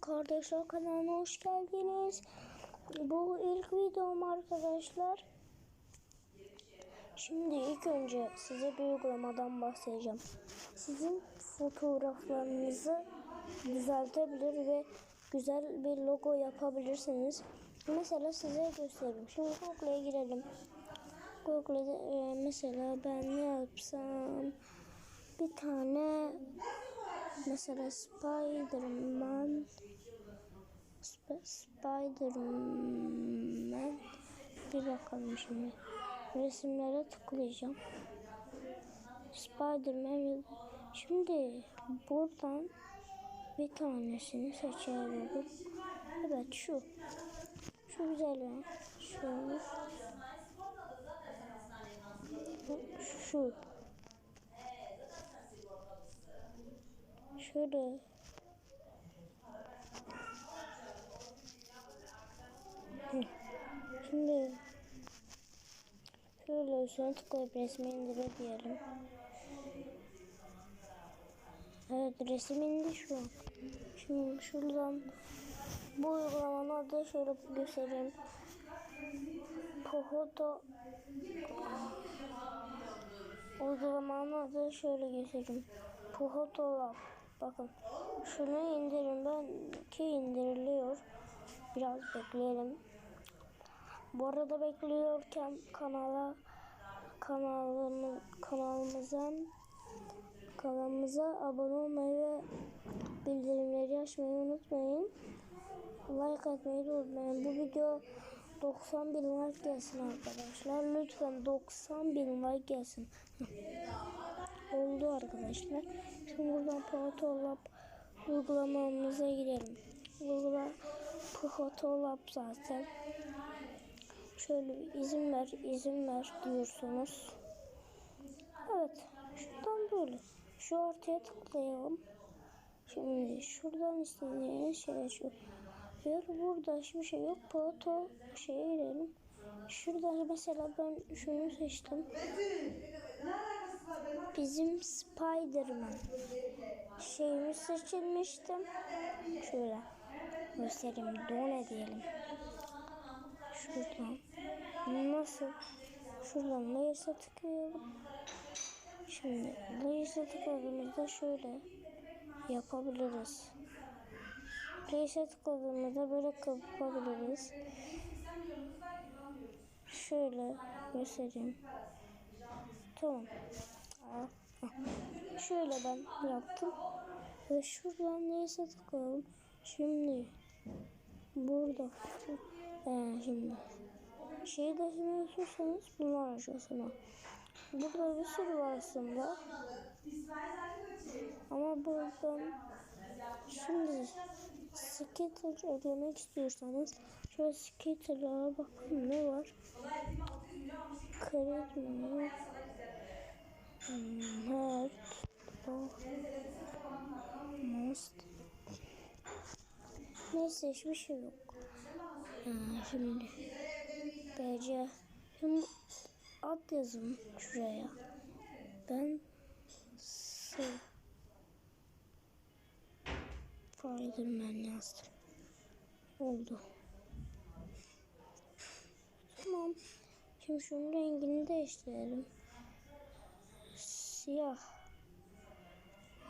Kardeşler kanalına hoş geldiniz. Bu ilk videom arkadaşlar. Şimdi ilk önce size bir uygulamadan bahsedeceğim. Sizin fotoğraflarınızı düzeltebilir ve güzel bir logo yapabilirsiniz. Mesela size göstereyim. Şimdi Google'a girelim. Google'da e, mesela ben ne yapsam bir tane mesela Spiderman Sp- Spiderman. Bir bakalım şimdi. Resimlere tıklayacağım. Spiderman. Şimdi buradan bir tanesini seçiyorum evet şu. Şu güzel ya şu. Şu Hı. Şimdi şöyle üstüne tıklayıp resmi indire diyelim. Evet resim indi şu. Şimdi şuradan bu uygulamanın adı şöyle göstereyim. Pohoto Uygulamanın adı şöyle göstereyim. Pohoto Lab. Bakın şunu indirin ben ki indiriliyor. Biraz bekleyelim. Bu arada bekliyorken kanala kanalımı, kanalımızın kanalımıza abone olmayı ve bildirimleri açmayı unutmayın. Like atmayı da unutmayın. Bu video 90 bin like gelsin arkadaşlar. Lütfen 90 bin like gelsin. Oldu arkadaşlar. Şimdi buradan Photolab uygulamamıza girelim. Uygula Photolab zaten. Şöyle bir izin ver, izin ver diyorsunuz. Evet, şuradan böyle. Şu ortaya tıklayalım. Şimdi şuradan istediğiniz şey şu. Ver burada hiçbir şey yok. Foto şeye girelim. Şurada mesela ben şunu seçtim. Bizim Spiderman şeyimiz seçilmiştim. Şöyle göstereyim. Done diyelim. Şuradan. Nasıl? Şuradan layer'sa tıklayalım. Şimdi layer'sa tıkladığımızda şöyle yapabiliriz. Layer'sa tıkladığımızda böyle kapatabiliriz. Şöyle göstereyim. Tamam. Şöyle ben yaptım. Ve şuradan neyse tıklayalım. Şimdi burada ee, şimdi şeyi de istiyorsanız bunlar aşağısına. Burada bir sürü var aslında. Ama buradan şimdi skater ödemek istiyorsanız şöyle skaterlara bakın ne var. Kredi mi? Evet. Most. Neyse hiçbir şey yok. Ha, şimdi BC şimdi ad yazın şuraya. Ben S Spiderman yazdım. Oldu. Tamam. Şimdi şunun rengini değiştirelim. Siyah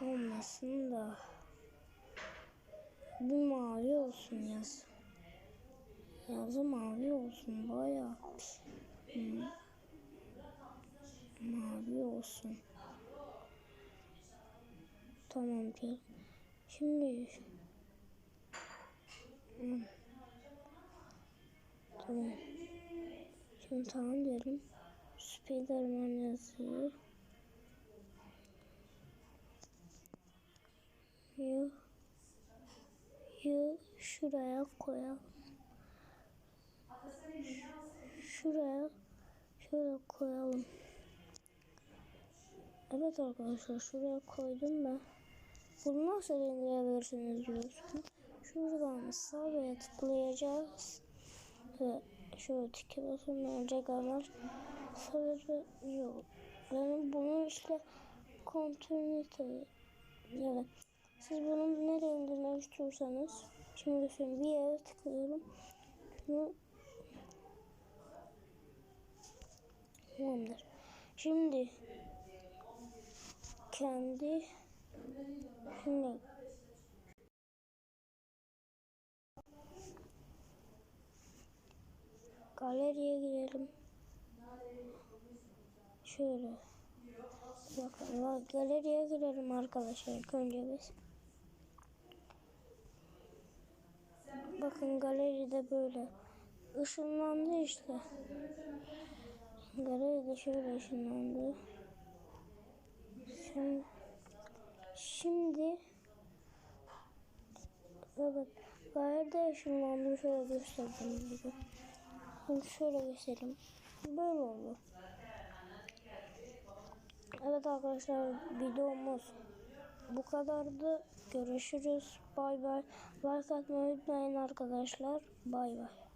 olmasın da bir mavi olsun yaz. Yazı mavi olsun bayağı. Hmm. Mavi olsun. Tamam canım. Şimdi Hmm. Tamam. Şimdi tamam diyelim. Spiderman yazıyor. Yu, yu şuraya koyalım. Şuraya şöyle koyalım. Evet arkadaşlar şuraya koydum ben. Bunu nasıl indirebilirsiniz diyorsun. Şuradan sağa tıklayacağız. Ve şöyle tike basın önce gelmez. Sadece yok. Yani bunu işte kontinite yani siz bunu nereye indirmek istiyorsanız Şimdi göstereyim. Bir yere tıklıyorum. Şunu Tamamdır. Şimdi kendi şimdi galeriye girelim. Şöyle. Bakın bak, galeriye girelim arkadaşlar önce biz. Bakın galeride böyle ışınlandı işte. Galeride şöyle ışınlandı. Şimdi, şimdi evet galeride ışınlandı şöyle gösterdim gibi. Şimdi şöyle göstereyim. Böyle oldu. Evet arkadaşlar videomuz bu kadardı. Görüşürüz. Bay bay. Like atmayı unutmayın arkadaşlar. Bay bay.